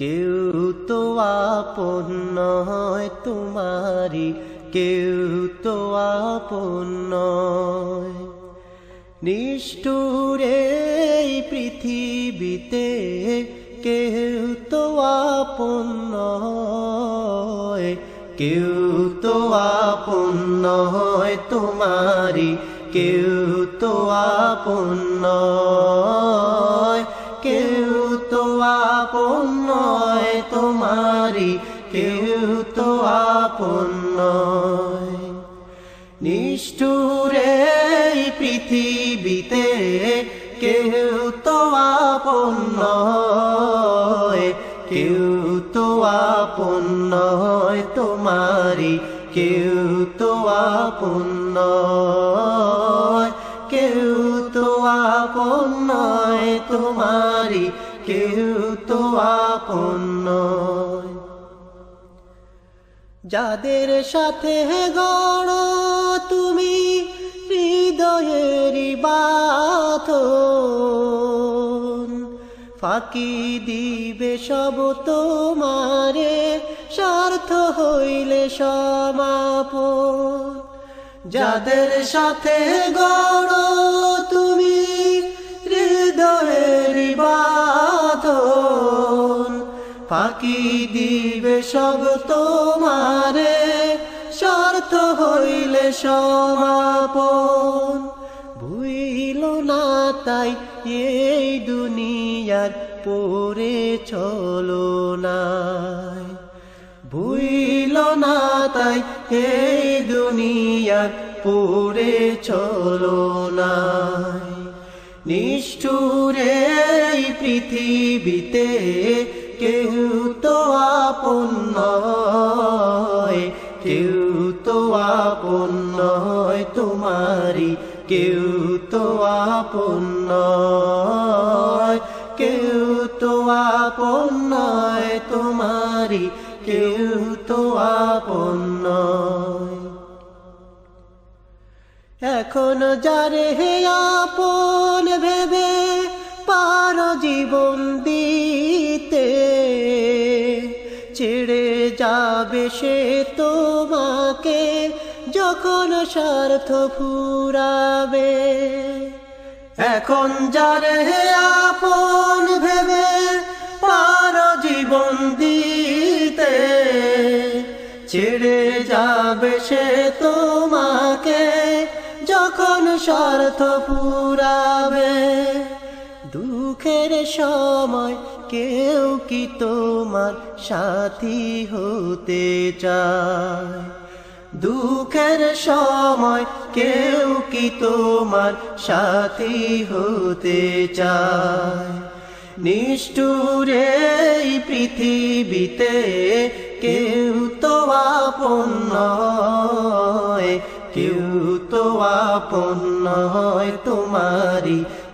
কেউ তো আপন নয় তোমারি কেউ তো আপন নিষ্ঠুরে পৃথিবীতে কেউ তো আপন কেউ তো আপন নয় তোমারি কেউ তো আপন নয়। তোমারি কেউ তো আপন নয়। নিষ্ঠুরে পৃথিবীতে কেউ তো আপন নয়। কেউ তো আপন নয় তোমারি কেউ তো আপন নয়। কেউ তো আপন নয় তোমারি কেউ তো আপন যাদের সাথে গড় তুমি হৃদয়ের বাথ ফাঁকি দিবে সব তোমারে স্বার্থ হইলে সমাপন। যাদের সাথে গড় ফাঁকি দিবে সব তোমারে স্বার্থ হইলে সমাপন। ভুইল না তাই এই দুনিয়ার পরে চলো নাই। ভুইল না তাই এই দুনিয়ার পরে চলো নাই। নিষ্ঠুরে পৃথিবীতে কেউ তো আপন নয়, কেউ তো আপন নয় তোমারি কেউ তো আপন নয়, কেউ তো আপন নয় তোমারি কেউ তো আপন নয়। এখন যারে হে সে তোমাকে যখন স্বার্থ ফুরাবে। এখন যারে হে আপন ভেবে পার জীবন দিতে, ছেড়ে যাবে সে তোমাকে যখন স্বার্থ ফুরাবে। দুঃখের সময় কেউ কি তোমার সাথী হতে চায়? দুঃখের সময় কেউ কি তোমার সাথী হতে চায়? নিষ্ঠুরে পৃথিবীতে কেউ তো আপন নয়, কেউ তো আপন নয় তোমারি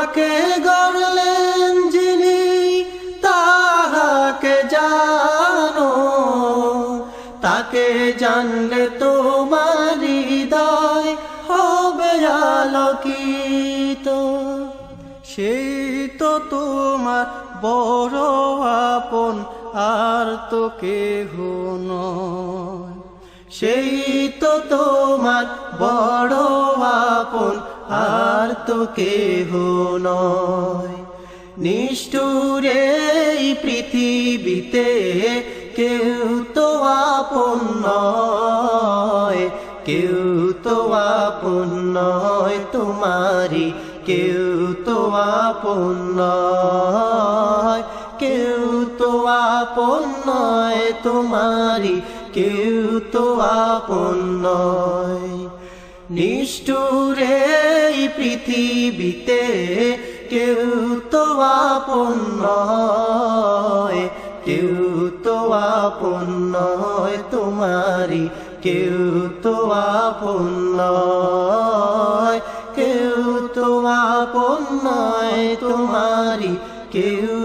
তোমাকে গড়লেন যিনি, তাহাকে জানো। তাকে জানলে তোমার হৃদয় হবে আলোকিত। সেই তো তোমার বড় আপন, আর তো কেহ নয়। সেই তো তোমার বড় আপন আর তো কেহ নয়। নিষ্ঠুরে পৃথিবীতে কেউ তো আপন নয়। কেউ তো আপন নয় তোমারি কেউ তো আপন নয়। কেউ তো আপন নয় তোমারি কেউ তো আপন নয়। নিষ্ঠুরে পৃথিবীতে কেউ তো আপন কেউ তো আপন তোমারি কেউ তো আপন কেউ তো আপন তোমারি কেউ